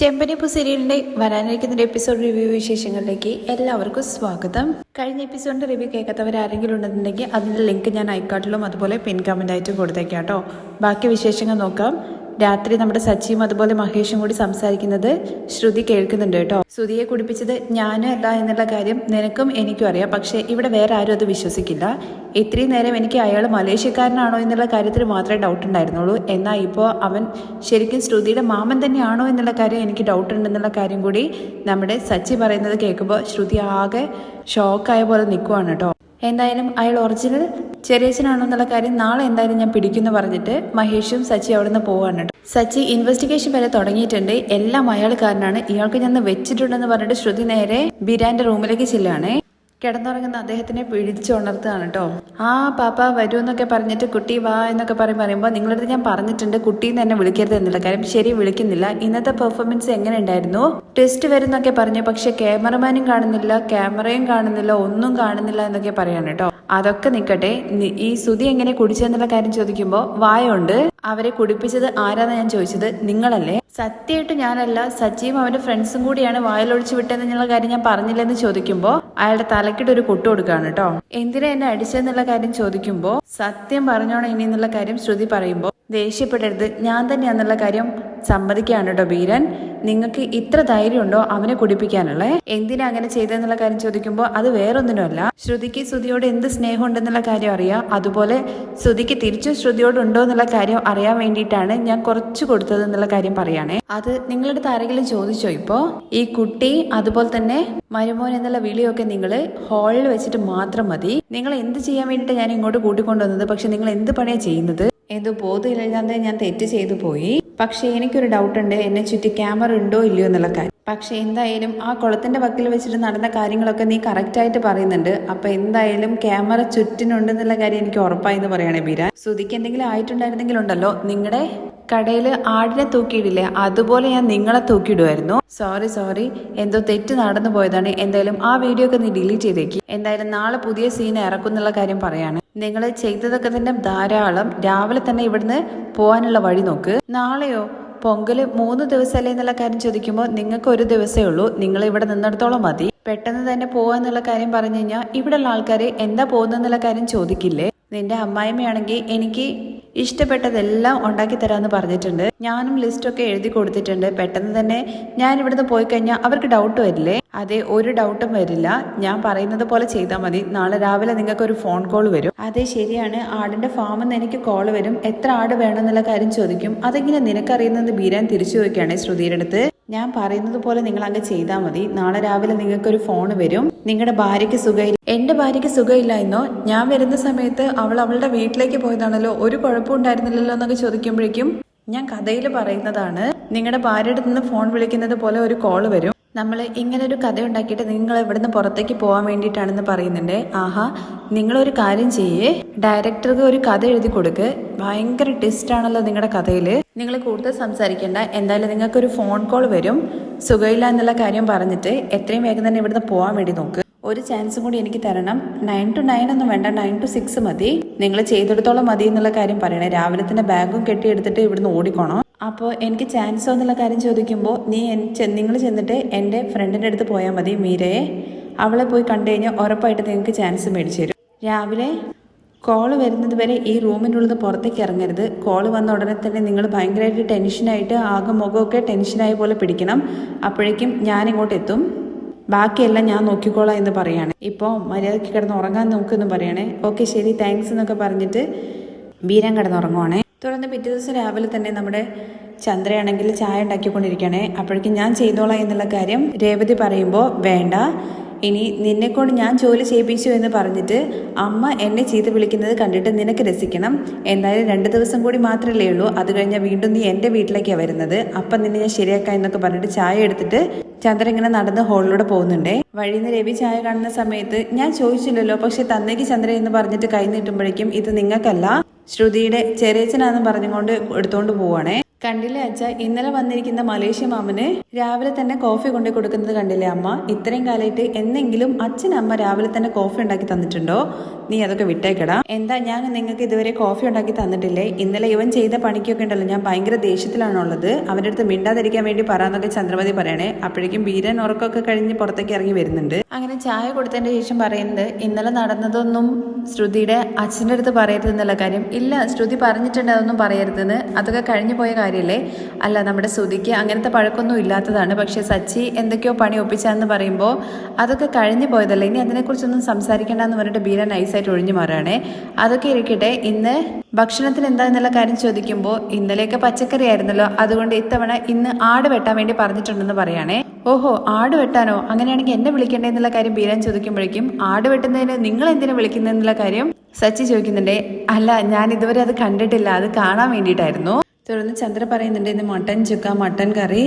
ചെമ്പനിപ്പു സീരിയലിന്റെ വരാനിരിക്കുന്ന episode review വിശേഷങ്ങളിലേക്ക് എല്ലാവർക്കും സ്വാഗതം. കഴിഞ്ഞ എപ്പിസോഡിന്റെ റിവ്യൂ കേൾക്കാത്തവർ ആരെങ്കിലും ഉണ്ടെന്നുണ്ടെങ്കിൽ അതിന്റെ ലിങ്ക് ഞാൻ ഐക്കാട്ടിലും അതുപോലെ പിൻ കമന്റ് ആയിട്ടും കൊടുത്തേക്കാം കേട്ടോ. ബാക്കി വിശേഷങ്ങൾ നോക്കാം. രാത്രി നമ്മുടെ സച്ചിയും അതുപോലെ മഹേഷും കൂടി സംസാരിക്കുന്നത് ശ്രുതി കേൾക്കുന്നുണ്ട് കേട്ടോ. ശ്രുതിയെ കുടിപ്പിച്ചത് ഞാനും അല്ല എന്നുള്ള കാര്യം നിനക്കും എനിക്കും അറിയാം. പക്ഷേ ഇവിടെ വേറെ ആരും അത് വിശ്വസിക്കില്ല. ഇത്രയും നേരം എനിക്ക് അയാൾ മലേഷ്യക്കാരനാണോ എന്നുള്ള കാര്യത്തിൽ മാത്രമേ ഡൗട്ട് ഉണ്ടായിരുന്നുള്ളൂ. എന്നാൽ ഇപ്പോൾ അവൻ ശരിക്കും ശ്രുതിയുടെ മാമൻ തന്നെയാണോ എന്നുള്ള കാര്യം എനിക്ക് ഡൗട്ട് ഉണ്ടെന്നുള്ള കാര്യം കൂടി നമ്മുടെ സച്ചി പറയുന്നത് കേൾക്കുമ്പോൾ ശ്രുതി ആകെ ഷോക്കായ പോലെ നിൽക്കുവാണ് കേട്ടോ. എന്തായാലും അയാൾ ഒറിജിനൽ ചെറിയച്ചനാണോ എന്നുള്ള കാര്യം നാളെ എന്തായാലും ഞാൻ പിടിക്കുന്നു പറഞ്ഞിട്ട് മഹേഷും സച്ചി അവിടെ നിന്ന് പോവാണ് സച്ചി ഇൻവെസ്റ്റിഗേഷൻ വരെ തുടങ്ങിയിട്ടുണ്ട്. എല്ലാം അയാൾ കാരനാണ് ഇയാൾക്ക് ഞാൻ വെച്ചിട്ടുണ്ടെന്ന് പറഞ്ഞിട്ട് ശ്രുതി നേരെ ബിരാന്റെ റൂമിലേക്ക് ചെല്ലുകയാണേ കിടന്നുറങ്ങുന്ന അദ്ദേഹത്തിനെ പിടിച്ചുണർത്തുകയാണ് കേട്ടോ. ആ പാപ്പ വരൂ എന്നൊക്കെ പറഞ്ഞിട്ട് കുട്ടി വാ എന്നൊക്കെ പറയും പറയുമ്പോൾ നിങ്ങളടുത്ത് ഞാൻ പറഞ്ഞിട്ടുണ്ട് കുട്ടീന്ന് തന്നെ വിളിക്കരുത് എന്നുള്ള കാര്യം. ശരി വിളിക്കുന്നില്ല. ഇന്നത്തെ പെർഫോമൻസ് എങ്ങനെ ഉണ്ടായിരുന്നു? ടെസ്റ്റ് വരുന്നൊക്കെ പറഞ്ഞു. പക്ഷെ ക്യാമറമാനും കാണുന്നില്ല ക്യാമറയും കാണുന്നില്ല ഒന്നും കാണുന്നില്ല എന്നൊക്കെ പറയാണ് കേട്ടോ. അതൊക്കെ നിൽക്കട്ടെ ഈ സുതി എങ്ങനെ കുടിച്ചെന്നുള്ള കാര്യം ചോദിക്കുമ്പോൾ വായുണ്ട് അവരെ കുടിപ്പിച്ചത് ആരാന്ന് ഞാൻ ചോദിച്ചത്? നിങ്ങളല്ലേ? സത്യമായിട്ട് ഞാനല്ല. സജീവ് അവന്റെ ഫ്രണ്ട്സും കൂടിയാണ് വായിലൊഴിച്ച് വിട്ടതെന്നുള്ള കാര്യം ഞാൻ പറഞ്ഞില്ലെന്ന് ചോദിക്കുമ്പോൾ അയാളുടെ തലക്കിട്ട് ഒരു കൊട്ടു കൊടുക്കുകയാണ് കേട്ടോ എന്തിനാ എന്നെ അടിച്ചെന്നുള്ള കാര്യം ചോദിക്കുമ്പോൾ സത്യം പറഞ്ഞോണം ഇനി എന്നുള്ള കാര്യം ശ്രുതി പറയുമ്പോൾ ദേഷ്യപ്പെടരുത്. ഞാൻ തന്നെയാന്നുള്ള കാര്യം സമ്മതിക്കുകയാണ് കേട്ടോ ബീരൻ. നിങ്ങൾക്ക് ഇത്ര ധൈര്യമുണ്ടോ അവനെ കുടിപ്പിക്കാനുള്ളേ? എന്തിനാ അങ്ങനെ ചെയ്തെന്നുള്ള കാര്യം ചോദിക്കുമ്പോൾ അത് വേറൊന്നിനുമല്ല. ശ്രുതിക്ക് ശ്രുതിയോട് എന്ത് സ്നേഹം ഉണ്ടെന്നുള്ള കാര്യം അറിയാം. അതുപോലെ ശ്രുതിക്ക് തിരിച്ചും ശ്രുതിയോടുണ്ടോ എന്നുള്ള കാര്യം അറിയാൻ വേണ്ടിയിട്ടാണ് ഞാൻ കുറച്ച് കൊടുത്തത് എന്നുള്ള കാര്യം പറയുകയാണേ അത് നിങ്ങളുടെ താരെങ്കിലും ചോദിച്ചോ ഇപ്പോൾ ഈ കുട്ടി അതുപോലെ തന്നെ മരുമോൻ എന്നുള്ള വിളിയൊക്കെ നിങ്ങൾ ഹാളിൽ വെച്ചിട്ട് മാത്രം മതി. നിങ്ങൾ എന്ത് ചെയ്യാൻ വേണ്ടിയിട്ട് ഞാൻ ഇങ്ങോട്ട് കൂട്ടിക്കൊണ്ടുവന്നത്? പക്ഷെ നിങ്ങൾ എന്ത് പണിയാണ് ചെയ്യുന്നത്? എന്തോ ബോധമില്ലാതെ ഞാൻ തെറ്റ് ചെയ്തു പോയി. പക്ഷെ എനിക്കൊരു ഡൗട്ട് ഉണ്ട് എന്നെ ചുറ്റി ക്യാമറ ഉണ്ടോ ഇല്ലയോ എന്നുള്ള കാര്യം. പക്ഷെ എന്തായാലും ആ കുളത്തിന്റെ വക്കിൽ വെച്ചിട്ട് നടന്ന കാര്യങ്ങളൊക്കെ നീ കറക്റ്റായിട്ട് പറയുന്നുണ്ട്. അപ്പൊ എന്തായാലും ക്യാമറ ചുറ്റിനുണ്ടെന്നുള്ള കാര്യം എനിക്ക് ഉറപ്പായി എന്ന് പറയണേ ബീരാൻ സുധിക്ക് എന്തെങ്കിലും ആയിട്ടുണ്ടായിരുന്നെങ്കിൽ ഉണ്ടല്ലോ. നിങ്ങളുടെ കടയിൽ ആടിനെ തൂക്കിയിടില്ലേ? അതുപോലെ ഞാൻ നിങ്ങളെ തൂക്കിയിടുമായിരുന്നു. Sorry sorry. എന്തോ തെറ്റ് നടന്നു പോയതാണ്. എന്തായാലും ആ വീഡിയോ ഒക്കെ നീ ഡിലീറ്റ് ചെയ്തേക്ക്. എന്തായാലും നാളെ പുതിയ സീൻ ഇറക്കും എന്നുള്ള കാര്യം പറയാണ്. നിങ്ങൾ ചെയ്തതൊക്കെ തന്നെ ധാരാളം. രാവിലെ തന്നെ ഇവിടുന്ന് പോകാനുള്ള വഴി നോക്ക്. നാളെയോ? പൊങ്കൽ മൂന്ന് ദിവസമല്ലേ എന്നുള്ള കാര്യം ചോദിക്കുമ്പോൾ നിങ്ങൾക്ക് ഒരു ദിവസമേ ഉള്ളൂ. നിങ്ങൾ ഇവിടെ നിന്നിടത്തോളം മതി. പെട്ടെന്ന് തന്നെ പോവാന്നുള്ള കാര്യം പറഞ്ഞു കഴിഞ്ഞാൽ ഇവിടെയുള്ള ആൾക്കാർ എന്താ പോകുന്നെന്നുള്ള കാര്യം ചോദിക്കില്ലേ? നിന്റെ അമ്മായിമ്മയാണെങ്കിൽ എനിക്ക് ഇഷ്ടപ്പെട്ടതെല്ലാം ഉണ്ടാക്കി തരാമെന്ന് പറഞ്ഞിട്ടുണ്ട്. ഞാനും ലിസ്റ്റൊക്കെ എഴുതി കൊടുത്തിട്ടുണ്ട്. പെട്ടെന്ന് തന്നെ ഞാൻ ഇവിടുന്ന് പോയി കഴിഞ്ഞാൽ അവർക്ക് ഡൗട്ട് വരില്ലേ? അതെ ഒരു ഡൗട്ടും വരില്ല. ഞാൻ പറയുന്നത് പോലെ ചെയ്താൽ മതി. നാളെ രാവിലെ നിങ്ങൾക്ക് ഒരു ഫോൺ കോൾ വരും. അതെ ശരിയാണ്. ആടിന്റെ ഫാമിൽ നിന്ന് എനിക്ക് കോൾ വരും. എത്ര ആട് വേണമെന്നുള്ള കാര്യം ചോദിക്കും. അതെങ്ങനെ നിനക്കറിയുന്നത് ബീരാൻ തിരിച്ചു ചോദിക്കുകയാണ് ശ്രുതിയുടെ അടുത്ത്. ഞാൻ പറയുന്നത് പോലെ നിങ്ങൾ അങ്ങ് ചെയ്താൽ മതി. നാളെ രാവിലെ നിങ്ങൾക്കൊരു ഫോൺ വരും. നിങ്ങളുടെ ഭാര്യയ്ക്ക് സുഖമില്ല എന്റെ ഭാര്യയ്ക്ക് സുഖമില്ല എന്നോ? ഞാൻ വരുന്ന സമയത്ത് അവൾ അവളുടെ വീട്ടിലേക്ക് പോയതാണല്ലോ. ഒരു കുഴപ്പം ഉണ്ടായിരുന്നില്ലല്ലോ എന്നൊക്കെ ചോദിക്കുമ്പോഴേക്കും ഞാൻ കഥയിൽ പറയുന്നതാണ് നിങ്ങളുടെ ഭാര്യയുടെ നിന്ന് ഫോൺ വിളിക്കുന്നത് പോലെ ഒരു കോൾ വരും. നമ്മൾ ഇങ്ങനെ ഒരു കഥ ഉണ്ടാക്കിയിട്ട് നിങ്ങൾ ഇവിടുന്ന് പുറത്തേക്ക് പോകാൻ വേണ്ടിയിട്ടാണെന്ന് പറയുന്നുണ്ട്. ആഹാ നിങ്ങളൊരു കാര്യം ചെയ്യേ. ഡയറക്ടർക്ക് ഒരു കഥ എഴുതി കൊടുക്ക്. ഭയങ്കര ട്വിസ്റ്റ് ആണല്ലോ നിങ്ങളുടെ കഥയിൽ നിങ്ങൾ കൂടുതൽ സംസാരിക്കേണ്ട. എന്തായാലും നിങ്ങൾക്കൊരു ഫോൺ കോൾ വരും. സുഖമില്ല എന്നുള്ള കാര്യം പറഞ്ഞിട്ട് എത്രയും വേഗം തന്നെ ഇവിടുന്ന് പോകാൻ വേണ്ടി നോക്ക്. ഒരു ചാൻസും കൂടി എനിക്ക് തരണം. നയൻ ടു നയൻ ഒന്നും വേണ്ട. നയൻ ടു സിക്സ് മതി. നിങ്ങൾ ചെയ്തെടുത്തോളം മതി എന്നുള്ള കാര്യം പറയണേ. രാവിലെ തന്നെ ബാഗും കെട്ടിയെടുത്തിട്ട് ഇവിടുന്ന് ഓടിക്കോണം. അപ്പോൾ എനിക്ക് ചാൻസോ എന്നുള്ള കാര്യം ചോദിക്കുമ്പോൾ നീ നിങ്ങൾ ചെന്നിട്ട് എന്റെ ഫ്രണ്ടിന്റെ അടുത്ത് പോയാൽ മതി മീരയെ. അവളെ പോയി കണ്ടു കഴിഞ്ഞാൽ ഉറപ്പായിട്ട് നിങ്ങൾക്ക് ചാൻസ് മേടിച്ചു തരും. രാവിലെ കോൾ വരുന്നത് വരെ ഈ റൂമിനുള്ളിൽ നിന്ന് പുറത്തേക്ക് ഇറങ്ങരുത്. കോൾ വന്ന ഉടനെ തന്നെ നിങ്ങൾ ഭയങ്കരമായിട്ട് ടെൻഷനായിട്ട് ആകെ മുഖമൊക്കെ ടെൻഷനായ പോലെ പിടിക്കണം. അപ്പോഴേക്കും ഞാൻ ഇങ്ങോട്ട് എത്തും. ബാക്കിയെല്ലാം ഞാൻ നോക്കിക്കോളാം എന്ന് പറയാണ്. ഇപ്പോൾ മര്യാദയ്ക്ക് കിടന്ന് ഉറങ്ങാൻ നോക്കുമെന്ന് പറയണേ. ഓക്കെ ശരി താങ്ക്സ് എന്നൊക്കെ പറഞ്ഞിട്ട് വീരം കിടന്നുറങ്ങുവാണേ തുടർന്ന് പിറ്റേ ദിവസം രാവിലെ തന്നെ നമ്മുടെ ചന്ദ്രയാണെങ്കിൽ ചായ ഉണ്ടാക്കിക്കൊണ്ടിരിക്കുകയാണേ. അപ്പോഴേക്കും ഞാൻ ചെയ്തോളാം എന്നുള്ള കാര്യം രേവതി പറയുമ്പോൾ വേണ്ട ഇനി നിന്നെക്കൊണ്ട് ഞാൻ ജോലി ചെയ്യിപ്പിച്ചു എന്ന് പറഞ്ഞിട്ട് അമ്മ എന്നെ ചീത്ത വിളിക്കുന്നത് കണ്ടിട്ട് നിനക്ക് രസിക്കണം. എന്തായാലും രണ്ട് ദിവസം കൂടി മാത്രമല്ലേ ഉള്ളൂ. അത് കഴിഞ്ഞാൽ വീണ്ടും നീ എന്റെ വീട്ടിലേക്കാണ് വരുന്നത്. അപ്പം നിന്നെ ഞാൻ ശരിയാക്കാം എന്നൊക്കെ പറഞ്ഞിട്ട് ചായ എടുത്തിട്ട് ചന്ദ്ര ഇങ്ങനെ നടന്ന് ഹോളിലൂടെ പോകുന്നുണ്ടേ. വഴിയിൽ നിന്ന് രവി ചായ കാണുന്ന സമയത്ത് ഞാൻ ചോദിച്ചില്ലല്ലോ പക്ഷെ തന്നേക്ക് ചന്ദ്ര എന്ന് പറഞ്ഞിട്ട് കൈ നീട്ടുമ്പോഴേക്കും ഇത് നിങ്ങൾക്കല്ല. ശ്രുതിയുടെ ചെറിയച്ചനാന്ന് പറഞ്ഞുകൊണ്ട് എടുത്തോണ്ട് പോവാണേ. കണ്ടില്ലേ അച്ഛ ഇന്നലെ വന്നിരിക്കുന്ന മലേഷ്യ മാമന് രാവിലെ തന്നെ കോഫി കൊണ്ടു കൊടുക്കുന്നത് കണ്ടില്ലേ അമ്മ? ഇത്രയും കാലമായിട്ട് എന്നെങ്കിലും അച്ഛൻ അമ്മ രാവിലെ തന്നെ കോഫി ഉണ്ടാക്കി തന്നിട്ടുണ്ടോ? നീ അതൊക്കെ വിട്ടേക്കടാ. എന്താ ഞാൻ നിങ്ങൾക്ക് ഇതുവരെ കോഫി ഉണ്ടാക്കി തന്നിട്ടില്ലേ? ഇന്നലെ ഇവൻ ചെയ്ത പണിക്കൊക്കെ ഉണ്ടല്ലോ ഞാൻ ഭയങ്കര ദേഷ്യത്തിലാണുള്ളത്. അവന്റെ അടുത്ത് മിണ്ടാതിരിക്കാൻ വേണ്ടി പറയാന്നൊക്കെ ചന്ദ്രമതി പറയണേ. അപ്പോഴേക്കും ബീരൻ ഉറക്കമൊക്കെ കഴിഞ്ഞ് പുറത്തേക്ക് ഇറങ്ങി വരുന്നുണ്ട്. അങ്ങനെ ചായ കൊടുത്തതിന്റെ ശേഷം പറയുന്നത് ഇന്നലെ നടന്നതൊന്നും ശ്രുതിയുടെ അച്ഛന്റെ അടുത്ത് പറയരുതെന്നുള്ള കാര്യം. ഇല്ല ശ്രുതി പറഞ്ഞിട്ടുണ്ട് അതൊന്നും പറയരുതെന്ന്. അതൊക്കെ കഴിഞ്ഞു പോയ കാര്യമല്ലേ? അല്ല നമ്മുടെ ശ്രുതിക്ക് അങ്ങനത്തെ പഴക്കമൊന്നും ഇല്ലാത്തതാണ്. പക്ഷെ സച്ചി എന്തൊക്കെയോ പണി ഒപ്പിച്ചാന്ന് പറയുമ്പോൾ അതൊക്കെ കഴിഞ്ഞു പോയതല്ലേ? ഇനി അതിനെക്കുറിച്ചൊന്നും സംസാരിക്കേണ്ടെന്ന് പറഞ്ഞിട്ട് ബീര നൈസായിട്ട് ഒഴിഞ്ഞു മാറുകയാണേ. അതൊക്കെ ഇരിക്കട്ടെ ഇന്ന് ഭക്ഷണത്തിന് എന്താ എന്നുള്ള കാര്യം ചോദിക്കുമ്പോൾ ഇന്നലെയൊക്കെ പച്ചക്കറി ആയിരുന്നല്ലോ. അതുകൊണ്ട് ഇത്തവണ ഇന്ന് ആട് വെട്ടാൻ വേണ്ടി പറഞ്ഞിട്ടുണ്ടെന്ന് പറയുകയാണേ ഓഹോ ആട് വെട്ടാനോ? അങ്ങനെയാണെങ്കിൽ എന്നെ വിളിക്കണ്ടേ എന്നുള്ള കാര്യം ബീരാൻ ചോദിക്കുമ്പോഴേക്കും ആട് വെട്ടുന്നതിന് നിങ്ങൾ എന്തിനാ വിളിക്കുന്നതെന്നുള്ള കാര്യം സച്ചി ചോദിക്കുന്നുണ്ടേ. അല്ല ഞാൻ ഇതുവരെ അത് കണ്ടിട്ടില്ല. അത് കാണാൻ വേണ്ടിയിട്ടായിരുന്നു. തുടർന്ന് ചന്ദ്ര പറയുന്നുണ്ട് ഇന്ന് mutton chukka mutton curry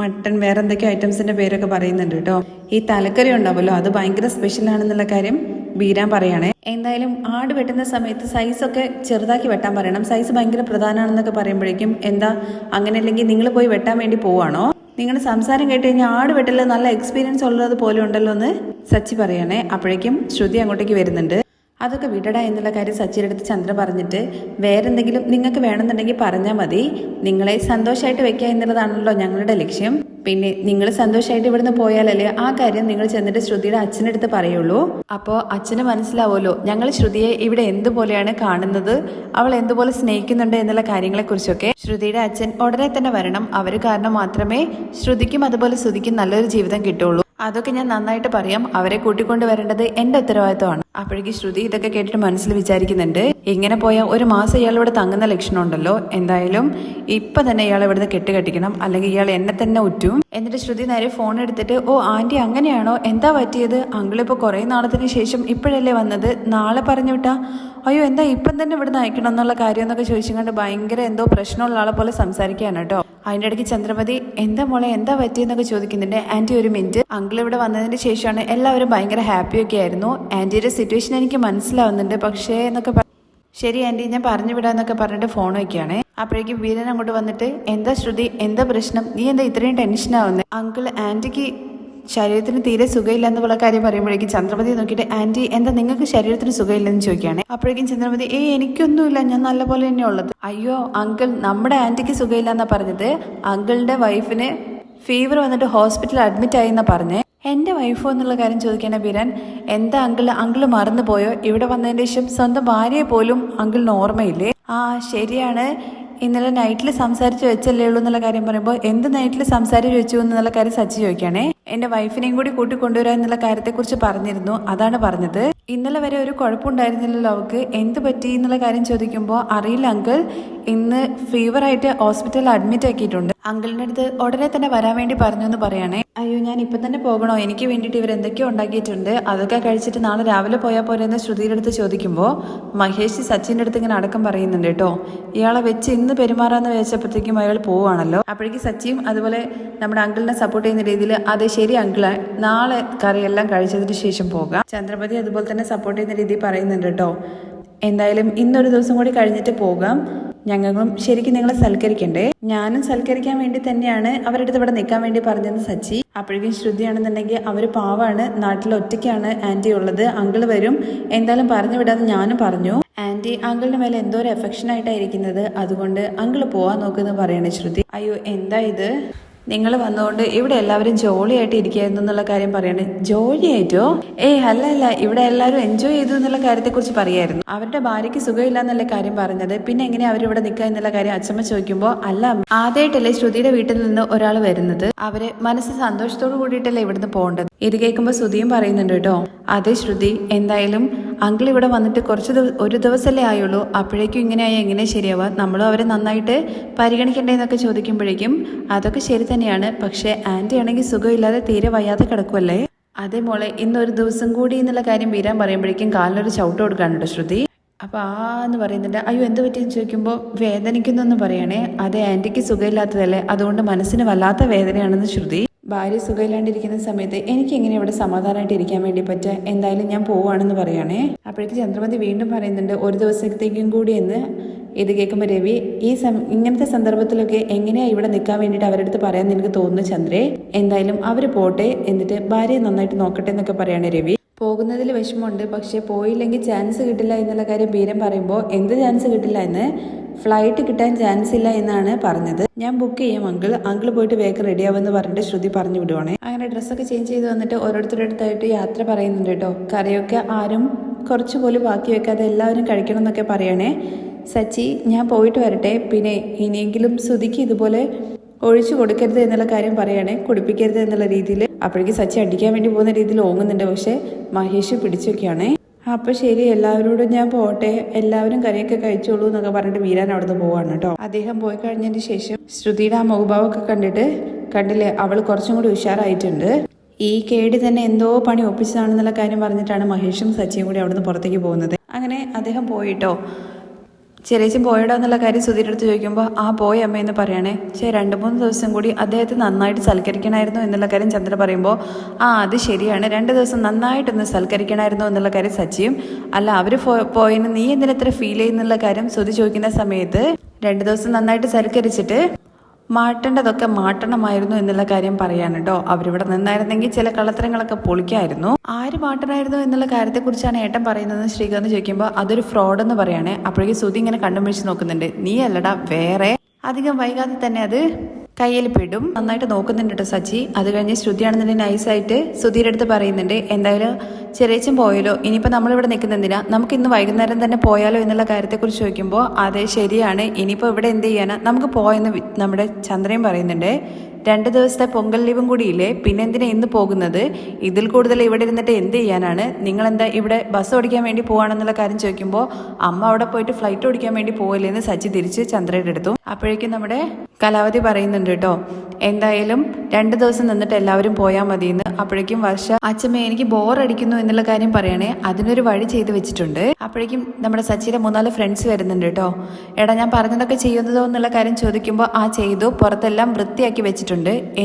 mutton വേറെ എന്തൊക്കെയോ ഐറ്റംസിന്റെ പേരൊക്കെ പറയുന്നുണ്ട് കേട്ടോ. ഈ തലക്കറി ഉണ്ടാവുമല്ലോ അത് ഭയങ്കര സ്പെഷ്യൽ ആണെന്നുള്ള കാര്യം ബീരാൻ പറയണേ. എന്തായാലും ആട് വെട്ടുന്ന സമയത്ത് സൈസൊക്കെ ചെറുതാക്കി വെട്ടാൻ പറയണം. സൈസ് ഭയങ്കര പ്രധാനമാണെന്നൊക്കെ പറയുമ്പോഴേക്കും എന്താ അങ്ങനെ അല്ലെങ്കിൽ നിങ്ങൾ പോയി വെട്ടാൻ വേണ്ടി പോവാണോ? നിങ്ങളുടെ സംസാരം കേട്ട് കഴിഞ്ഞാൽ ആട് വെട്ടൽ നല്ല എക്സ്പീരിയൻസ് ഉള്ളത് പോലെ ഉണ്ടല്ലോ എന്ന് സച്ചി പറയണേ. അപ്പോഴേക്കും ശ്രുതി അങ്ങോട്ടേക്ക് വരുന്നുണ്ട്. അതൊക്കെ വിടടാ എന്നുള്ള കാര്യം സച്ചിയുടെ അടുത്ത് ചന്ദ്ര പറഞ്ഞിട്ട് വേറെന്തെങ്കിലും നിങ്ങൾക്ക് വേണമെന്നുണ്ടെങ്കിൽ പറഞ്ഞാൽ മതി. നിങ്ങളെ സന്തോഷമായിട്ട് വെക്കുക എന്നുള്ളതാണല്ലോ ഞങ്ങളുടെ ലക്ഷ്യം. പിന്നെ നിങ്ങൾ സന്തോഷമായിട്ട് ഇവിടുന്ന് പോയാലല്ലേ ആ കാര്യം നിങ്ങൾ ചെന്നിട്ട് ശ്രുതിയുടെ അച്ഛന്റെ അടുത്ത് പറയുള്ളൂ. അപ്പോൾ അച്ഛന് മനസ്സിലാവുമല്ലോ ഞങ്ങൾ ശ്രുതിയെ ഇവിടെ എന്തുപോലെയാണ് കാണുന്നത്? അവൾ എന്തുപോലെ സ്നേഹിക്കുന്നുണ്ട് എന്നുള്ള കാര്യങ്ങളെക്കുറിച്ചൊക്കെ. ശ്രുതിയുടെ അച്ഛൻ ഉടനെ തന്നെ വരണം. അവർ കാരണം മാത്രമേ ശ്രുതിക്കും അതുപോലെ ശ്രുതിക്കും നല്ലൊരു ജീവിതം കിട്ടുള്ളൂ. അതൊക്കെ ഞാൻ നന്നായിട്ട് പറയാം. അവരെ കൂട്ടിക്കൊണ്ട് വരേണ്ടത് എന്റെ ഉത്തരവാദിത്തമാണ് അപ്പോഴേക്ക് ശ്രുതി ഇതൊക്കെ കേട്ടിട്ട് മനസ്സിൽ വിചാരിക്കുന്നുണ്ട്. ഇങ്ങനെ പോയാൽ ഒരു മാസം ഇയാൾ ഇവിടെ തങ്ങുന്ന ലക്ഷണമുണ്ടല്ലോ. എന്തായാലും ഇപ്പൊ തന്നെ ഇയാൾ ഇവിടുന്ന് കെട്ടുകെട്ടിക്കണം. അല്ലെങ്കിൽ ഇയാൾ എന്നെ തന്നെ ഉറ്റും. എന്നിട്ട് ശ്രുതി നേരെ ഫോൺ എടുത്തിട്ട് ഓ ആന്റി അങ്ങനെയാണോ? എന്താ പറ്റിയത്? അങ്കിളിപ്പോ കുറേ നാളത്തിന് ശേഷം ഇപ്പോഴല്ലേ വന്നത്? നാളെ പറഞ്ഞു വിട്ടാ? അയ്യോ എന്താ ഇപ്പം തന്നെ ഇവിടുന്ന് അയക്കണം എന്നുള്ള കാര്യം എന്നൊക്കെ ചോദിച്ചുകൊണ്ട് ഭയങ്കര എന്തോ പ്രശ്നമുള്ള ആളെ പോലെ സംസാരിക്കുകയാണ് കേട്ടോ. അതിന്റെ ഇടയ്ക്ക് ചന്ദ്രമതി എന്താ മോളെ എന്താ പറ്റിയെന്നൊക്കെ ചോദിക്കുന്നുണ്ട്. ആന്റി ഒരു മിനിറ്റ്. അങ്കിൾ ഇവിടെ വന്നതിന് ശേഷമാണ് എല്ലാവരും ഭയങ്കര ഹാപ്പിയൊക്കെ ആയിരുന്നു. ആന്റിയുടെ സിറ്റുവേഷൻ എനിക്ക് മനസ്സിലാവുന്നുണ്ട്. പക്ഷേ എന്നൊക്കെ ശരി ആന്റി ഞാൻ പറഞ്ഞു വിടാന്നൊക്കെ പറഞ്ഞിട്ട് ഫോൺ വയ്ക്കുകയാണ് അപ്പോഴേക്കും വീരൻ അങ്ങോട്ട് വന്നിട്ട് എന്താ ശ്രുതി എന്താ പ്രശ്നം? നീ എന്താ ഇത്രയും ടെൻഷനാവുന്നത് അങ്കിൾ ആന്റിക്ക് ശരീരത്തിന് തീരെ സുഖമില്ല എന്നുള്ള കാര്യം പറയുമ്പോഴേക്കും ചന്ദ്രമതി നോക്കിയിട്ട് ആന്റി എന്താ നിങ്ങൾക്ക് ശരീരത്തിന് സുഖമില്ലെന്ന് ചോദിക്കുകയാണ്. അപ്പോഴേക്കും ചന്ദ്രമതി ഏ എനിക്കൊന്നുമില്ല ഞാൻ നല്ല പോലെ തന്നെ ഉള്ളത്. അയ്യോ അങ്കിൾ നമ്മുടെ ആന്റിക്ക് സുഖമില്ല എന്നാ പറഞ്ഞത്? അങ്കിളിന്റെ വൈഫിന് ഫീവർ വന്നിട്ട് ഹോസ്പിറ്റലിൽ അഡ്മിറ്റ് ആയി എന്നാ പറഞ്ഞേ? എന്റെ വൈഫോ? എന്നുള്ള കാര്യം ചോദിക്കണേ വിരൻ എന്താ അങ്കിൾ അങ്കിൾ മറന്നു പോയോ? ഇവിടെ വന്നതിന് ശേഷം സ്വന്തം ഭാര്യയെ പോലും അങ്കിളിന് ഓർമ്മയില്ലേ? ആ ശരിയാണ്. ഇന്നലെ നൈറ്റിൽ സംസാരിച്ച് വെച്ചല്ലേ ഉള്ളൂ എന്നുള്ള കാര്യം പറയുമ്പോൾ എന്ത് നൈറ്റിൽ സംസാരിച്ച് വെച്ചു എന്നുള്ള കാര്യം സച്ചി ചോദിക്കുകയാണേ. എന്റെ വൈഫിനെയും കൂടി കൂട്ടി കൊണ്ടുവരാൻ എന്നുള്ള കാര്യത്തെക്കുറിച്ച് പറഞ്ഞിരുന്നു. അതാണ് പറഞ്ഞത്. ഇന്നലെ വരെ ഒരു കുഴപ്പമുണ്ടായിരുന്നില്ലല്ലോ അവൾക്ക് എന്ത് പറ്റി എന്നുള്ള കാര്യം ചോദിക്കുമ്പോൾ അറിയില്ല അങ്കിൾ ഇന്ന് ഫീവർ ആയിട്ട് ഹോസ്പിറ്റലിൽ അഡ്മിറ്റ് ആക്കിയിട്ടുണ്ട്. അങ്കിളിന്റെ അടുത്ത് ഉടനെ തന്നെ വരാൻ വേണ്ടി പറഞ്ഞു എന്ന് പറയണേ. അയ്യോ ഞാൻ ഇപ്പം തന്നെ പോകണോ? എനിക്ക് വേണ്ടിയിട്ട് ഇവർ എന്തൊക്കെയോ ഉണ്ടാക്കിയിട്ടുണ്ട്. അതൊക്കെ കഴിച്ചിട്ട് നാളെ രാവിലെ പോയാൽ പോലെ എന്ന് ശ്രുതിയുടെ അടുത്ത് ചോദിക്കുമ്പോൾ മഹേഷ് സച്ചിന്റെ അടുത്ത് ഇങ്ങനെ അടക്കം പറയുന്നുണ്ട് കേട്ടോ. ഇയാളെ വെച്ച് ഇന്ന് പെരുമാറാന്ന് വെച്ചപ്പോഴത്തേക്കും അയാൾ പോവാണല്ലോ അപ്പോഴേക്കും സച്ചിയും അതുപോലെ നമ്മുടെ അങ്കിളിനെ സപ്പോർട്ട് ചെയ്യുന്ന രീതിയിൽ അതെ ശരി അങ്കിളെ നാളെ കറിയെല്ലാം കഴിച്ചതിന് ശേഷം പോകാം. ചന്ദ്രപതി അതുപോലെ തന്നെ സപ്പോർട്ട് ചെയ്യുന്ന രീതിയിൽ പറയുന്നുണ്ട് കേട്ടോ. എന്തായാലും ഇന്നൊരു ദിവസം കൂടി കഴിഞ്ഞിട്ട് പോകാം. ഞങ്ങളും ശരിക്കും നിങ്ങളെ സൽക്കരിക്കണ്ടേ? ഞാനും സൽക്കരിക്കാൻ വേണ്ടി തന്നെയാണ് അവരുടെ ഇവിടെ നിൽക്കാൻ വേണ്ടി പറഞ്ഞത് സച്ചി. അപ്പോഴേക്കും ശ്രുതിയാണെന്നുണ്ടെങ്കിൽ അവർ പാവാണ് നാട്ടിൽ ഒറ്റയ്ക്കാണ് ആന്റി ഉള്ളത്. അങ്കിൾ വരും. എന്തായാലും പറഞ്ഞു വിടാതെ ഞാനും പറഞ്ഞു. ആന്റി അങ്കിളിന് മേലെ എന്തോ ഒരു എഫെക്ഷൻ ആയിട്ടായിരിക്കുന്നത് അതുകൊണ്ട് അങ്കിൾ പോവാൻ നോക്കുന്നു പറയണേ ശ്രുതി. അയ്യോ എന്താ ഇത്? നിങ്ങൾ വന്നുകൊണ്ട് ഇവിടെ എല്ലാവരും ജോളിയായിട്ട് ഇരിക്കുകയായിരുന്നു എന്നുള്ള കാര്യം പറയണേ. ജോലിയായിട്ടോ ഏയ് അല്ല അല്ല ഇവിടെ എല്ലാവരും എൻജോയ് ചെയ്തു എന്നുള്ള കാര്യത്തെക്കുറിച്ച് പറയായിരുന്നു. അവരുടെ ഭാര്യയ്ക്ക് സുഖമില്ല എന്നുള്ള കാര്യം പറഞ്ഞത്. പിന്നെ എങ്ങനെ അവരിവിടെ നിൽക്കുക എന്നുള്ള കാര്യം അച്ഛമ്മ ചോദിക്കുമ്പോൾ അല്ല ആദ്യമായിട്ടല്ലേ ശ്രുതിയുടെ വീട്ടിൽ നിന്ന് ഒരാൾ വരുന്നത്? അവർ മനസ്സ് സന്തോഷത്തോടു കൂടിയിട്ടല്ലേ ഇവിടുന്ന് പോകേണ്ടത്? ഇത് കേൾക്കുമ്പോൾ ശ്രുതിയും പറയുന്നുണ്ട് കേട്ടോ. അതെ ശ്രുതി എന്തായാലും അങ്കിൾ ഇവിടെ വന്നിട്ട് കുറച്ച് ഒരു ദിവസമല്ലേ ആയുള്ളൂ. അപ്പോഴേക്കും ഇങ്ങനെയായി എങ്ങനെ ശരിയാവുക നമ്മളും അവരെ നന്നായിട്ട് പരിഗണിക്കണ്ടേ എന്നൊക്കെ ചോദിക്കുമ്പോഴേക്കും അതൊക്കെ ശരി തന്നെയാണ്. പക്ഷേ ആന്റി ആണെങ്കിൽ സുഖമില്ലാതെ തീരെ വയ്യാതെ കിടക്കുമല്ലേ അതേ മോളെ ഇന്നൊരു ദിവസം കൂടി എന്നുള്ള കാര്യം വീരാൻ പറയുമ്പോഴേക്കും കാലിനൊരു ചവിട്ട് കൊടുക്കാനുണ്ട് ശ്രുതി. അപ്പോൾ ആ എന്ന് പറയുന്നുണ്ട് അയ്യോ എന്ത് പറ്റിയെന്ന് ചോദിക്കുമ്പോൾ വേദനിക്കുന്നു എന്ന് പറയണേ. അത് ആന്റിക്ക് സുഖമില്ലാത്തതല്ലേ. അതുകൊണ്ട് മനസ്സിന് വല്ലാത്ത വേദനയാണെന്ന് ശ്രുതി. ഭാര്യ സുഖമില്ലാണ്ടിരിക്കുന്ന സമയത്ത് എനിക്ക് എങ്ങനെ ഇവിടെ സമാധാനമായിട്ട് ഇരിക്കാൻ വേണ്ടി പറ്റുക? എന്തായാലും ഞാൻ പോവുകയാണെന്ന് പറയുകയാണേ അപ്പോഴേക്ക് ചന്ദ്രമതി വീണ്ടും പറയുന്നുണ്ട് ഒരു ദിവസത്തേക്കും കൂടി എന്ന്. ഇത് കേൾക്കുമ്പോൾ രവി ഈ സം ഇങ്ങനത്തെ സന്ദർഭത്തിലൊക്കെ എങ്ങനെയാണ് ഇവിടെ നിൽക്കാൻ വേണ്ടിയിട്ട് അവരുടെ അടുത്ത് പറയാൻ നിനക്ക് തോന്നുന്നു ചന്ദ്രേ. എന്തായാലും അവർ പോട്ടെ എന്നിട്ട് ഭാര്യയെ നന്നായിട്ട് നോക്കട്ടെ എന്നൊക്കെ പറയാണ് രവി. പോകുന്നതിൽ വിഷമമുണ്ട് പക്ഷേ പോയില്ലെങ്കിൽ ചാൻസ് കിട്ടില്ല എന്നുള്ള കാര്യം ബീരം പറയുമ്പോൾ എന്ത് ചാൻസ് കിട്ടില്ല എന്ന്? ഫ്ലൈറ്റ് കിട്ടാൻ ചാൻസ് ഇല്ല എന്നാണ് പറഞ്ഞത്. ഞാൻ ബുക്ക് ചെയ്യാം അങ്കിൾ. അങ്കിൾ പോയിട്ട് വേഗം റെഡിയാവുമെന്ന് പറഞ്ഞിട്ട് ശ്രുതി പറഞ്ഞു വിടുവാണേ. അങ്ങനെ ഡ്രസ്സൊക്കെ ചേഞ്ച് ചെയ്ത് വന്നിട്ട് ഓരോരുത്തരുടെ അടുത്തായിട്ട് യാത്ര പറയുന്നുണ്ട് കേട്ടോ. കറിയൊക്കെ ആരും കുറച്ച് പോലും ബാക്കി വെക്കാതെ എല്ലാവരും കഴിക്കണം എന്നൊക്കെ പറയണേ. സച്ചി ഞാൻ പോയിട്ട് വരട്ടെ. പിന്നെ ഇനിയെങ്കിലും ശ്രുതിക്ക് ഇതുപോലെ ഒഴിച്ചു കൊടുക്കരുത് എന്നുള്ള കാര്യം പറയണേ. കുടിപ്പിക്കരുത് എന്നുള്ള രീതിയിൽ. അപ്പോഴേക്ക് സച്ചി അടിക്കാൻ വേണ്ടി പോകുന്ന രീതിയിൽ ഓങ്ങുന്നുണ്ട്. പക്ഷേ മഹേഷ് പിടിച്ചൊക്കെയാണേ. അപ്പൊ ശരി എല്ലാവരോടും ഞാൻ പോട്ടെ. എല്ലാവരും കറിയൊക്കെ കഴിച്ചോളൂ എന്നൊക്കെ പറഞ്ഞിട്ട് വീരാൻ അവിടുന്ന് പോവാണ് കേട്ടോ. അദ്ദേഹം പോയി കഴിഞ്ഞതിന് ശേഷം ശ്രുതിയുടെ ആ മുഖഭാവമൊക്കെ കണ്ടിട്ട് കണ്ടില്ലേ അവൾ കുറച്ചും കൂടി ഉഷാറായിട്ടുണ്ട്. ഈ കേടി തന്നെ എന്തോ പണി ഒപ്പിച്ചതാണെന്നുള്ള കാര്യം പറഞ്ഞിട്ടാണ് മഹേഷും സച്ചിയും കൂടി അവിടുന്ന് പുറത്തേക്ക് പോകുന്നത്. അങ്ങനെ അദ്ദേഹം പോയിട്ടോ ചെറിയച്ചൻ പോയടോ എന്നുള്ള കാര്യം സുധീരടുത്ത് ചോദിക്കുമ്പോൾ ആ പോയ അമ്മ എന്ന് പറയണേ. ചേ രണ്ട് മൂന്ന് ദിവസം കൂടി അദ്ദേഹത്തെ നന്നായിട്ട് സൽക്കരിക്കണമായിരുന്നു എന്നുള്ള കാര്യം ചന്ദ്ര പറയുമ്പോൾ ആ അത് ശരിയാണ്. രണ്ട് ദിവസം നന്നായിട്ടൊന്ന് സൽക്കരിക്കണമായിരുന്നു എന്നുള്ള കാര്യം സച്ചിയും അല്ല അവർ പോയതിന് നീ എന്തിനെത്ര ഫീൽ ചെയ്യുന്നുള്ള കാര്യം സുധി ചോദിക്കുന്ന സമയത്ത് രണ്ട് ദിവസം നന്നായിട്ട് സൽക്കരിച്ചിട്ട് മാറ്റേണ്ടതൊക്കെ മാറ്റണമായിരുന്നു എന്നുള്ള കാര്യം പറയാണ് കേട്ടോ അവരിവിടെ നിന്നായിരുന്നെങ്കിൽ ചില കള്ളത്തരങ്ങളൊക്കെ പൊളിക്കായിരുന്നു. ആര് മാറ്റണമായിരുന്നു എന്നുള്ള കാര്യത്തെക്കുറിച്ചാണ് ഏട്ടൻ പറയുന്നത് ശ്രീകാന്ത് ചോദിക്കുമ്പോൾ അതൊരു ഫ്രോഡ് എന്ന് പറയണേ. അപ്പോഴേക്കും സുതി ഇങ്ങനെ കണ്ടുപിടിച്ച് നോക്കുന്നുണ്ട്. നീ അല്ലടാ വേറെ? അധികം വൈകാതെ തന്നെ അത് കയ്യിൽ പെടും നന്നായിട്ട് നോക്കുന്നുണ്ട് കേട്ടോ സച്ചി. അത് കഴിഞ്ഞ് ശ്രുതിയാണെന്നുണ്ടെങ്കിൽ നൈസായിട്ട് സുധീരുടെ അടുത്ത് പറയുന്നുണ്ട്. എന്തായാലും ചെറിയച്ചൻ പോയല്ലോ. ഇനിയിപ്പോൾ നമ്മളിവിടെ നിൽക്കുന്നതിനാ നമുക്ക് ഇന്ന് വൈകുന്നേരം തന്നെ പോയാലോ എന്നുള്ള കാര്യത്തെക്കുറിച്ച് ചോദിക്കുമ്പോൾ അതെ ശരിയാണ്. ഇനിയിപ്പോൾ ഇവിടെ എന്ത് ചെയ്യാനാ? നമുക്ക് പോയെന്ന് നമ്മുടെ ചന്ദ്രയും പറയുന്നുണ്ട്. രണ്ട് ദിവസത്തെ പൊങ്കൽ ലീവും കൂടിയില്ലേ? പിന്നെ എന്തിനാ ഇന്ന് പോകുന്നത്? ഇതിൽ കൂടുതൽ ഇവിടെ ഇരുന്നിട്ട് എന്ത് ചെയ്യാനാണ്? നിങ്ങൾ എന്താ ഇവിടെ ബസ് ഓടിക്കാൻ വേണ്ടി പോവാണെന്നുള്ള കാര്യം ചോദിക്കുമ്പോൾ അമ്മ അവിടെ പോയിട്ട് ഫ്ലൈറ്റ് ഓടിക്കാൻ വേണ്ടി പോവില്ലെന്ന് സച്ചി തിരിച്ച് ചന്ദ്രയുടെ എടുത്തു അപ്പോഴേക്കും നമ്മുടെ കലാവധി പറയുന്നുണ്ട് കേട്ടോ എന്തായാലും രണ്ട് ദിവസം നിന്നിട്ട് എല്ലാവരും പോയാൽ മതിയെന്ന്. അപ്പോഴേക്കും വർഷ അച്ഛമ്മ എനിക്ക് ബോറടിക്കുന്നു എന്നുള്ള കാര്യം പറയണേ അതിനൊരു വഴി ചെയ്ത് വെച്ചിട്ടുണ്ട്. അപ്പോഴേക്കും നമ്മുടെ സച്ചിയുടെ മൂന്നാൽ ഫ്രണ്ട്സ് വരുന്നുണ്ട് കേട്ടോ എടാ ഞാൻ പറഞ്ഞതൊക്കെ ചെയ്യുന്നതോ എന്നുള്ള കാര്യം ചോദിക്കുമ്പോൾ ആ ചെയ്തു പുറത്തെല്ലാം വൃത്തിയാക്കി വെച്ചിട്ടുണ്ട്.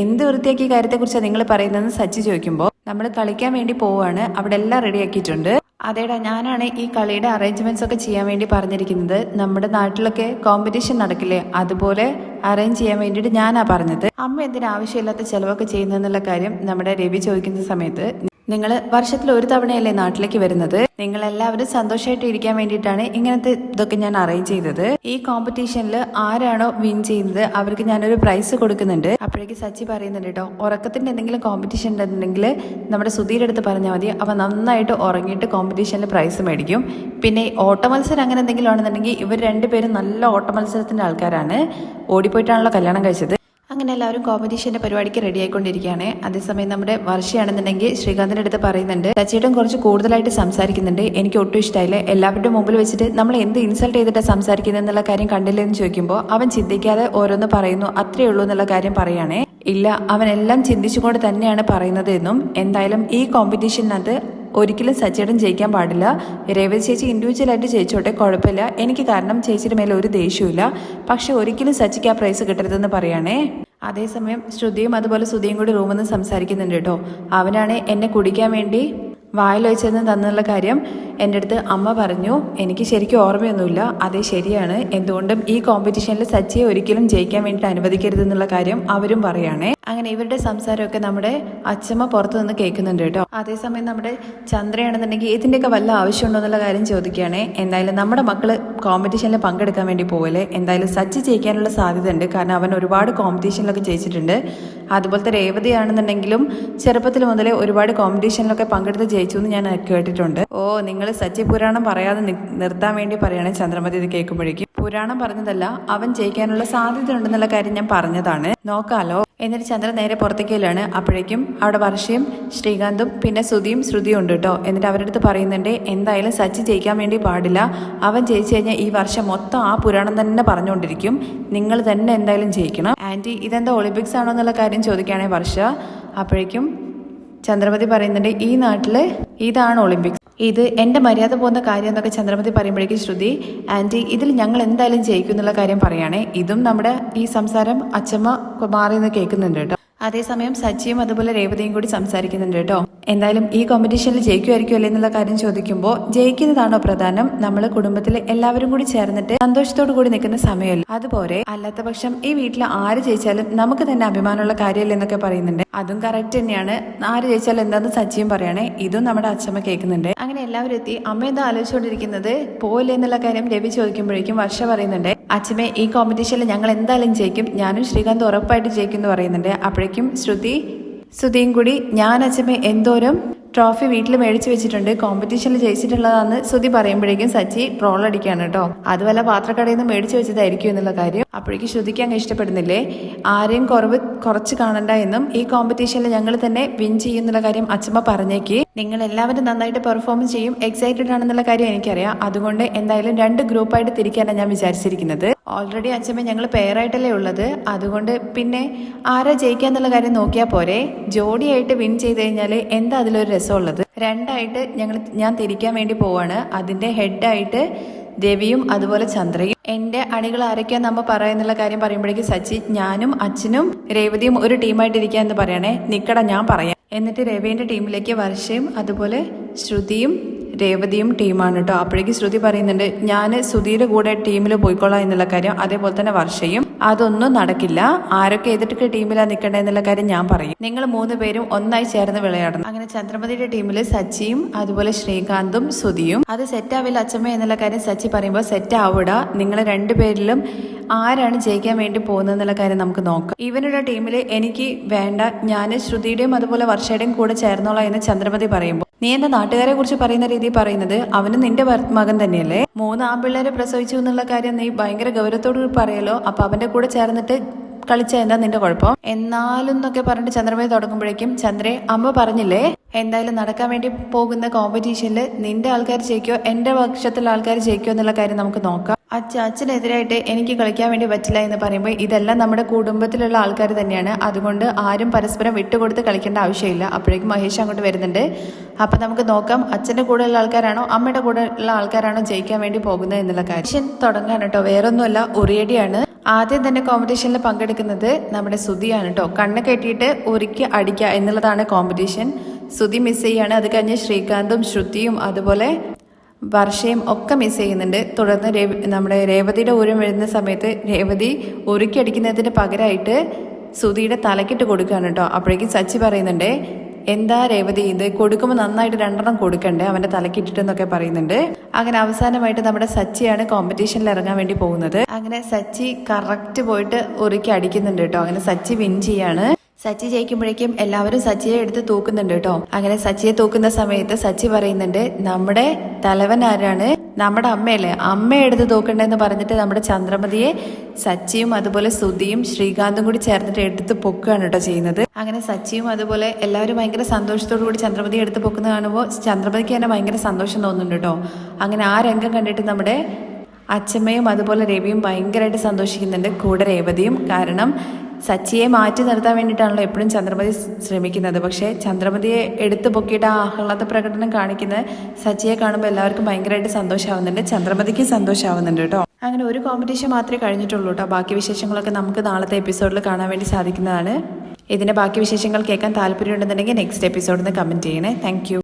എന്ത് വൃത്തിയാക്കിയ കാര്യത്തെക്കുറിച്ചാണ് നിങ്ങൾ പറയുന്നതെന്ന് സച്ചി ചോദിക്കുമ്പോൾ നമ്മൾ കളിക്കാൻ വേണ്ടി പോവുകയാണ് അവിടെ എല്ലാം റെഡിയാക്കിയിട്ടുണ്ട് അതേടാ ഞാനാണ് ഈ കളിയുടെ അറേഞ്ച്മെന്റ്സ് ഒക്കെ ചെയ്യാൻ വേണ്ടി പറഞ്ഞിരിക്കുന്നത്. നമ്മുടെ നാട്ടിലൊക്കെ കോമ്പറ്റീഷൻ നടക്കില്ലേ? അതുപോലെ അറേഞ്ച് ചെയ്യാൻ വേണ്ടിയിട്ട് ഞാനാ പറഞ്ഞത്. അമ്മ എന്തിനാവശ്യമില്ലാത്ത ചെലവൊക്കെ ചെയ്യുന്നതെന്നുള്ള കാര്യം നമ്മുടെ രവി ചോദിക്കുന്ന സമയത്ത് നിങ്ങൾ വർഷത്തിൽ ഒരു തവണയല്ലേ നാട്ടിലേക്ക് വരുന്നത്? നിങ്ങൾ എല്ലാവരും സന്തോഷമായിട്ട് ഇരിക്കാൻ വേണ്ടിയിട്ടാണ് ഇങ്ങനത്തെ ഇതൊക്കെ ഞാൻ അറേഞ്ച് ചെയ്തത്. ഈ കോമ്പറ്റീഷനിൽ ആരാണോ വിൻ ചെയ്യുന്നത് അവർക്ക് ഞാനൊരു പ്രൈസ് കൊടുക്കുന്നുണ്ട്. അപ്പോഴേക്ക് സച്ചി പറയുന്നുണ്ട് കേട്ടോ ഉറക്കത്തിന്റെ എന്തെങ്കിലും കോമ്പറ്റീഷൻ ഉണ്ടെന്നുണ്ടെങ്കിൽ നമ്മുടെ സുധീരുടെ അടുത്ത് പറഞ്ഞാൽ മതി. അവ നന്നായിട്ട് ഉറങ്ങിയിട്ട് കോമ്പറ്റീഷനിൽ പ്രൈസ് മേടിക്കും. പിന്നെ ഓട്ട മത്സരം അങ്ങനെ എന്തെങ്കിലും ആണെന്നുണ്ടെങ്കിൽ ഇവർ രണ്ടുപേരും നല്ല ഓട്ട മത്സരത്തിന്റെ ആൾക്കാരാണ്. ഓടിപ്പോയിട്ടാണല്ലോ കല്യാണം കഴിച്ചത്. അങ്ങനെ എല്ലാവരും കോമ്പറ്റീഷന്റെ പരിപാടിക്ക് റെഡി ആയിക്കൊണ്ടിരിക്കുകയാണ്. അതേസമയം നമ്മുടെ വർഷയാണെന്നുണ്ടെങ്കിൽ ശ്രീകാന്തിന്റെ അടുത്ത് പറയുന്നുണ്ട് ചേട്ടൻ കുറച്ച് കൂടുതലായിട്ട് സംസാരിക്കുന്നുണ്ട്. എനിക്ക് ഒട്ടും ഇഷ്ടമായില്ല എല്ലാവരുടെ മുമ്പിൽ വെച്ചിട്ട് നമ്മൾ എന്ത് ഇൻസൾട്ട് ചെയ്തിട്ടാണ് സംസാരിക്കുന്നത് എന്നുള്ള കാര്യം കണ്ടില്ലെന്ന് ചോദിക്കുമ്പോൾ അവൻ ചിന്തിക്കാതെ ഓരോന്ന് പറയുന്നു. അത്രയേ ഉള്ളൂ എന്നുള്ള കാര്യം പറയുകയാണേ ഇല്ല അവൻ എല്ലാം ചിന്തിച്ചുകൊണ്ട് തന്നെയാണ് പറയുന്നത് എന്നും. എന്തായാലും ഈ കോമ്പറ്റീഷനകത്ത് ഒരിക്കലും സച്ചേട്ടൻ ജയിക്കാൻ പാടില്ല. രേവതി ചേച്ചി ഇൻഡിവിജ്വലായിട്ട് ജയിച്ചോട്ടെ കുഴപ്പമില്ല. എനിക്ക് കാരണം ചേച്ചിയുടെ മേലെ ഒരു ദേഷ്യമില്ല പക്ഷെ ഒരിക്കലും സച്ചിക്ക് ആ പ്രൈസ് കിട്ടരുതെന്ന് പറയണേ. അതേസമയം ശ്രുതിയും അതുപോലെ ശ്രുതിയും കൂടി റൂമിൽ നിന്ന് സംസാരിക്കുന്നുണ്ട് കേട്ടോ. അവനാണ് എന്നെ കുടിക്കാൻ വേണ്ടി വായിൽ വെച്ചെന്ന് തന്നുള്ള കാര്യം എന്റെ അടുത്ത് അമ്മ പറഞ്ഞു. എനിക്ക് ശരിക്കും ഓർമ്മയൊന്നുമില്ല. അതേ ശരിയാണ്. എന്തുകൊണ്ടും ഈ കോമ്പറ്റീഷനിൽ സച്ചിയെ ഒരിക്കലും ജയിക്കാൻ വേണ്ടിയിട്ട് അനുവദിക്കരുതെന്നുള്ള കാര്യം അവരും പറയുകയാണേ. അങ്ങനെ ഇവരുടെ സംസാരമൊക്കെ നമ്മുടെ അച്ഛമ്മ പുറത്തു നിന്ന് കേൾക്കുന്നുണ്ട് കേട്ടോ. അതേസമയം നമ്മുടെ ചന്ദ്രയാണെന്നുണ്ടെങ്കിൽ ഇതിന്റെയൊക്കെ വല്ല ആവശ്യമുണ്ടോ എന്നുള്ള കാര്യം ചോദിക്കുകയാണേ. എന്തായാലും നമ്മുടെ മക്കൾ കോമ്പറ്റീഷനിൽ പങ്കെടുക്കാൻ വേണ്ടി പോകല്ലേ എന്തായാലും സച്ചി ജയിക്കാനുള്ള സാധ്യത ഉണ്ട് കാരണം അവൻ ഒരുപാട് കോമ്പറ്റീഷനിലൊക്കെ ജയിച്ചിട്ടുണ്ട്. അതുപോലത്തെ രേവതിയാണെന്നുണ്ടെങ്കിലും ചെറുപ്പത്തിൽ മുതലേ ഒരുപാട് കോമ്പറ്റീഷനിലൊക്കെ പങ്കെടുത്ത് ജയിച്ചു എന്ന് ഞാൻ കേട്ടിട്ടുണ്ട്. ഓ നിങ്ങൾ സച്ചി പുരാണം പറയാതെ നിർത്താൻ വേണ്ടി പറയണേ ചന്ദ്രമതി ഇത് കേൾക്കുമ്പോഴേക്കും. പുരാണം പറഞ്ഞതല്ല അവൻ ജയിക്കാനുള്ള സാധ്യത ഉണ്ടെന്നുള്ള കാര്യം ഞാൻ പറഞ്ഞതാണ്. നോക്കാലോ. എന്നിട്ട് ചന്ദ്രൻ നേരെ പുറത്തേക്കലാണ്. അപ്പോഴേക്കും അവിടെ വർഷയും ശ്രീകാന്തും പിന്നെ ശ്രുതിയും ശ്രുതിയും ഉണ്ട് കേട്ടോ. എന്നിട്ട് അവരുടെ അടുത്ത് പറയുന്നുണ്ട് എന്തായാലും സച്ചി ജയിക്കാൻ വേണ്ടി പാടില്ല. അവൻ ജയിച്ചു കഴിഞ്ഞാൽ ഈ വർഷം മൊത്തം ആ പുരാണം തന്നെ പറഞ്ഞുകൊണ്ടിരിക്കും. നിങ്ങൾ തന്നെ എന്തായാലും ജയിക്കണം. ആന്റി ഇതെന്താ ഒളിമ്പിക്സ് ആണോ എന്നുള്ള കാര്യം ചോദിക്കുകയാണെങ്കിൽ വർഷ. അപ്പോഴേക്കും ചന്ദ്രമതി പറയുന്നുണ്ട് ഈ നാട്ടിൽ ഇതാണ് ഒളിമ്പിക്സ്. ഇത് എന്റെ മര്യാദ പോകുന്ന കാര്യം എന്നൊക്കെ ചന്ദ്രമതി പറയുമ്പോഴേക്കും ശ്രുതി ആന്റി ഇതിൽ ഞങ്ങൾ എന്തായാലും ജയിക്കും എന്നുള്ള കാര്യം പറയുകയാണേ ഇതും നമ്മുടെ ഈ സംസാരം അച്ഛമ്മ മാറി നിന്ന് കേൾക്കുന്നുണ്ട് കേട്ടോ. അതേസമയം സച്ചിയും അതുപോലെ രേവതിയും കൂടി സംസാരിക്കുന്നുണ്ട് കേട്ടോ. എന്തായാലും ഈ കോമ്പറ്റീഷനിൽ ജയിക്കുമായിരിക്കും അല്ലേ എന്നുള്ള കാര്യം ചോദിക്കുമ്പോൾ ജയിക്കുന്നതാണോ പ്രധാനം? നമ്മൾ കുടുംബത്തിലെ എല്ലാവരും കൂടി ചേർന്നിട്ട് സന്തോഷത്തോടു കൂടി നിൽക്കുന്ന സമയമല്ല? അതുപോലെ അല്ലാത്ത പക്ഷം ഈ വീട്ടിൽ ആര് ജയിച്ചാലും നമുക്ക് തന്നെ അഭിമാനമുള്ള കാര്യമല്ലേ എന്നൊക്കെ പറയുന്നുണ്ട്. അതും കറക്റ്റ് തന്നെയാണ്. ആര് ജയിച്ചാലും എന്താന്ന് സച്ചിയും പറയണേ ഇതും നമ്മുടെ അച്ഛമ്മ കേൾക്കുന്നുണ്ട്. അങ്ങനെ എല്ലാവരും എത്തി. അമ്മ എന്താ ആലോചിച്ചുകൊണ്ടിരിക്കുന്നത്? പോയില്ലേ എന്നുള്ള കാര്യം രവി ചോദിക്കുമ്പോഴേക്കും വർഷ പറയുന്നുണ്ട്. അച്ഛമ്മ ഈ കോമ്പറ്റീഷനിൽ ഞങ്ങൾ എന്തായാലും ജയിക്കും. ഞാനും ശ്രീകാന്ത് ഉറപ്പായിട്ട് ജയിക്കും എന്ന് പറയുന്നുണ്ട്. അപ്പോഴേക്കും ശ്രുതി ശ്രുതിയും കൂടി ഞാൻ അച്ഛമ്മ എന്തോരം ട്രോഫി വീട്ടിൽ മേടിച്ചു വെച്ചിട്ടുണ്ട്. കോമ്പറ്റീഷനിൽ ജയിച്ചിട്ടുള്ളതാന്ന് സുധി പറയുമ്പോഴേക്കും സച്ചി ട്രോൾ അടിക്കാണ് കേട്ടോ. അതുപോലെ പാത്രക്കടയിൽ നിന്ന് മേടിച്ചു വെച്ചതായിരിക്കും എന്നുള്ള കാര്യം അപ്പോഴേക്കും ശ്രുതിക്ക് അങ്ങ് ഇഷ്ടപ്പെടുന്നില്ലേ? ആരെയും കുറവ് കുറച്ച് കാണണ്ട എന്നും ഈ കോമ്പറ്റീഷനിൽ ഞങ്ങൾ തന്നെ വിൻ ചെയ്യുന്നുള്ള കാര്യം അച്ഛമ്മ പറഞ്ഞേക്ക്. നിങ്ങൾ എല്ലാവരും നന്നായിട്ട് പെർഫോം ചെയ്യും എക്സൈറ്റഡ് ആണെന്നുള്ള കാര്യം എനിക്കറിയാം. അതുകൊണ്ട് എന്തായാലും രണ്ട് ഗ്രൂപ്പായിട്ട് തിരിക്കാനാണ് ഞാൻ വിചാരിച്ചിരിക്കുന്നത്. ഓൾറെഡി അച്ഛമ്മ ഞങ്ങൾ പെയറായിട്ടല്ലേ ഉള്ളത്. അതുകൊണ്ട് പിന്നെ ആരാ ജയിക്കുക എന്നുള്ള കാര്യം നോക്കിയാൽ പോരെ. ജോഡിയായിട്ട് വിൻ ചെയ്ത് കഴിഞ്ഞാൽ എന്താ അതിലൊരു രസമുള്ളത്? രണ്ടായിട്ട് ഞങ്ങൾ ഞാൻ തിരിക്കാൻ വേണ്ടി പോവാണ്. അതിന്റെ ഹെഡായിട്ട് ദേവിയും അതുപോലെ ചന്ദ്രയും. എന്റെ അണികൾ ആരൊക്കെയാ നമ്മ പറയുന്നുള്ള കാര്യം പറയുമ്പോഴേക്കും സച്ചി ഞാനും അച്ഛനും രേവതിയും ഒരു ടീമായിട്ട് ഇരിക്കുക എന്ന് പറയണേ. നിക്കട ഞാൻ പറയാം. എന്നിട്ട് രവിന്റെ ടീമിലേക്ക് വർഷയും അതുപോലെ ശ്രുതിയും രേവതിയും ടീമാണ് കേട്ടോ അപ്പോഴേക്കും ശ്രുതി പറയുന്നുണ്ട് ഞാൻ സുധീയുടെ കൂടെ ടീമിൽ പോയിക്കോളാം എന്നുള്ള കാര്യം അതേപോലെ തന്നെ വർഷയും. അതൊന്നും നടക്കില്ല. ആരൊക്കെ ഏതൊക്കെ ടീമിലാണ് നിൽക്കേണ്ടത് എന്നുള്ള കാര്യം ഞാൻ പറയും. നിങ്ങൾ മൂന്ന് പേരും ഒന്നായി ചേർന്ന് വിളയാടണം. അങ്ങനെ ചന്ദ്രമതിയുടെ ടീമിൽ സച്ചിയും അതുപോലെ ശ്രീകാന്തും സുധിയും. അത് സെറ്റാവില്ല അച്ഛമ്മ എന്നുള്ള കാര്യം സച്ചി പറയുമ്പോൾ സെറ്റ് ആവിട. നിങ്ങൾ രണ്ടുപേരിലും ആരാണ് ജയിക്കാൻ വേണ്ടി പോകുന്നത് എന്നുള്ള കാര്യം നമുക്ക് നോക്കാം. ഇവനുടെ ടീമിൽ എനിക്ക് വേണ്ട ഞാൻ ശ്രുതിയുടെയും അതുപോലെ വർഷയുടെയും കൂടെ ചേർന്നോളാം എന്ന് ചന്ദ്രമതി പറയുമ്പോൾ നീ എന്റെ നാട്ടുകാരെ കുറിച്ച് പറയുന്ന രീതി പറയുന്നത് അവന് നിന്റെ മകൻ തന്നെയല്ലേ? മൂന്ന് ആൺപിള്ളേരെ പ്രസവിച്ചു എന്നുള്ള കാര്യം നീ ഭയങ്കര ഗൗരവത്തോട് പറയലോ അപ്പൊ അവന്റെ കൂടെ ചേർന്നിട്ട് കളിച്ച എന്താ നിന്റെ കുഴപ്പം? എന്നാലും എന്നൊക്കെ പറഞ്ഞിട്ട് ചന്ദ്രമയെ തുടങ്ങുമ്പോഴേക്കും ചന്ദ്രേ അമ്മ പറഞ്ഞില്ലേ? എന്തായാലും നടക്കാൻ വേണ്ടി പോകുന്ന കോമ്പറ്റീഷനിൽ നിന്റെ ആൾക്കാർ ജയിക്കോ എന്റെ പക്ഷത്തിലുള്ള ആൾക്കാർ ജയിക്കോ എന്നുള്ള കാര്യം നമുക്ക് നോക്കാം. അച്ഛ അച്ഛനെതിരായിട്ട് എനിക്ക് കളിക്കാൻ വേണ്ടി പറ്റില്ല എന്ന് പറയുമ്പോൾ ഇതെല്ലാം നമ്മുടെ കുടുംബത്തിലുള്ള ആൾക്കാർ തന്നെയാണ്. അതുകൊണ്ട് ആരും പരസ്പരം വിട്ടുകൊടുത്ത് കളിക്കേണ്ട ആവശ്യമില്ല. അപ്പോഴേക്കും മഹേഷ് അങ്ങോട്ട് വരുന്നുണ്ട്. അപ്പം നമുക്ക് നോക്കാം അച്ഛന്റെ കൂടെയുള്ള ആൾക്കാരാണോ അമ്മയുടെ കൂടെ ഉള്ള ആൾക്കാരാണോ ജയിക്കാൻ വേണ്ടി പോകുന്നത് എന്നുള്ള കാര്യം. തുടങ്ങാൻ കേട്ടോ വേറൊന്നുമല്ല ഉറിയടിയാണ്. ആദ്യം തന്നെ കോമ്പറ്റീഷനിൽ പങ്കെടുക്കുന്നത് നമ്മുടെ സുധിയാണ് കേട്ടോ. കണ്ണ് കെട്ടിയിട്ട് ഉറിക്ക് അടിക്കുക എന്നുള്ളതാണ് കോമ്പറ്റീഷൻ സുധി മിസ് ചെയ്യാണ്. അത് കഴിഞ്ഞ് ശ്രീകാന്തും ശ്രുതിയും അതുപോലെ വർഷയും ഒക്കെ മിസ് ചെയ്യുന്നുണ്ട്. തുടർന്ന് രേവ- നമ്മുടെ രേവതിയുടെ ഊരം വരുന്ന സമയത്ത് രേവതി ഉരുക്കിയടിക്കുന്നതിന് പകരമായിട്ട് സുധിയുടെ തലക്കിട്ട് കൊടുക്കുകയാണ് കേട്ടോ. അപ്പോഴേക്കും സച്ചി പറയുന്നുണ്ട് എന്താ രേവതി ഇത്? കൊടുക്കുമ്പോൾ നന്നായിട്ട് രണ്ടെണ്ണം കൊടുക്കണ്ടേ? അവന്റെ തലക്കിട്ടിട്ടെന്നൊക്കെ പറയുന്നുണ്ട്. അങ്ങനെ അവസാനമായിട്ട് നമ്മുടെ സച്ചിയാണ് കോമ്പറ്റീഷനിൽ ഇറങ്ങാൻ വേണ്ടി പോകുന്നത്. അങ്ങനെ സച്ചി കറക്റ്റ് പോയിട്ട് ഉറുക്കി അടിക്കുന്നുണ്ട് കേട്ടോ. അങ്ങനെ സച്ചി വിൻ ചെയ്യാണ്. സച്ചി ജയിക്കുമ്പോഴേക്കും എല്ലാവരും സച്ചിയെ എടുത്ത് തൂക്കുന്നുണ്ട് കേട്ടോ. അങ്ങനെ സച്ചിയെ തൂക്കുന്ന സമയത്ത് സച്ചി പറയുന്നുണ്ട് നമ്മുടെ തലവൻ ആരാണ്? നമ്മുടെ അമ്മയല്ലേ? അമ്മ എടുത്ത് തൂക്കണ്ടെന്ന് പറഞ്ഞിട്ട് നമ്മുടെ ചന്ദ്രമതിയെ സച്ചിയും അതുപോലെ സുധിയും ശ്രീകാന്തും കൂടി ചേർന്നിട്ട് എടുത്ത് പൊക്കുകയാണ് കേട്ടോ ചെയ്യുന്നത്. അങ്ങനെ സച്ചിയും അതുപോലെ എല്ലാവരും ഭയങ്കര സന്തോഷത്തോടു കൂടി ചന്ദ്രമതി എടുത്ത് പൊക്കുന്ന കാണുമ്പോൾ ചന്ദ്രമതിക്ക് തന്നെ ഭയങ്കര സന്തോഷം തോന്നുന്നുണ്ട് കേട്ടോ. അങ്ങനെ ആ രംഗം കണ്ടിട്ട് നമ്മുടെ അച്ഛമ്മയും അതുപോലെ രവിയും ഭയങ്കരമായിട്ട് സന്തോഷിക്കുന്നുണ്ട്. കൂടെ രേവതിയും. കാരണം സച്ചിയെ മാറ്റി നിർത്താൻ വേണ്ടിയിട്ടാണല്ലോ എപ്പോഴും ചന്ദ്രമതി ശ്രമിക്കുന്നത്. പക്ഷേ ചന്ദ്രമതിയെ എടുത്തു പൊക്കിയിട്ട് ആ ആഹ്ലാദ പ്രകടനം കാണിക്കുന്നത് സച്ചിയെ കാണുമ്പോൾ എല്ലാവർക്കും ഭയങ്കരമായിട്ട് സന്തോഷമാവുന്നുണ്ട് ചന്ദ്രമതിക്ക് സന്തോഷമാവുന്നുണ്ട് കേട്ടോ. അങ്ങനെ ഒരു കോമ്പറ്റീഷൻ മാത്രമേ കഴിഞ്ഞിട്ടുള്ളൂ കേട്ടോ. ബാക്കി വിശേഷങ്ങളൊക്കെ നമുക്ക് നാളത്തെ എപ്പിസോഡിൽ കാണാൻ വേണ്ടി സാധിക്കുന്നതാണ്. ഇതിന്റെ ബാക്കി വിശേഷങ്ങൾ കേൾക്കാൻ താല്പര്യമുണ്ടെന്നുണ്ടെങ്കിൽ നെക്സ്റ്റ് എപ്പിസോഡിൽ നിന്ന് കമന്റ് ചെയ്യണേ. താങ്ക്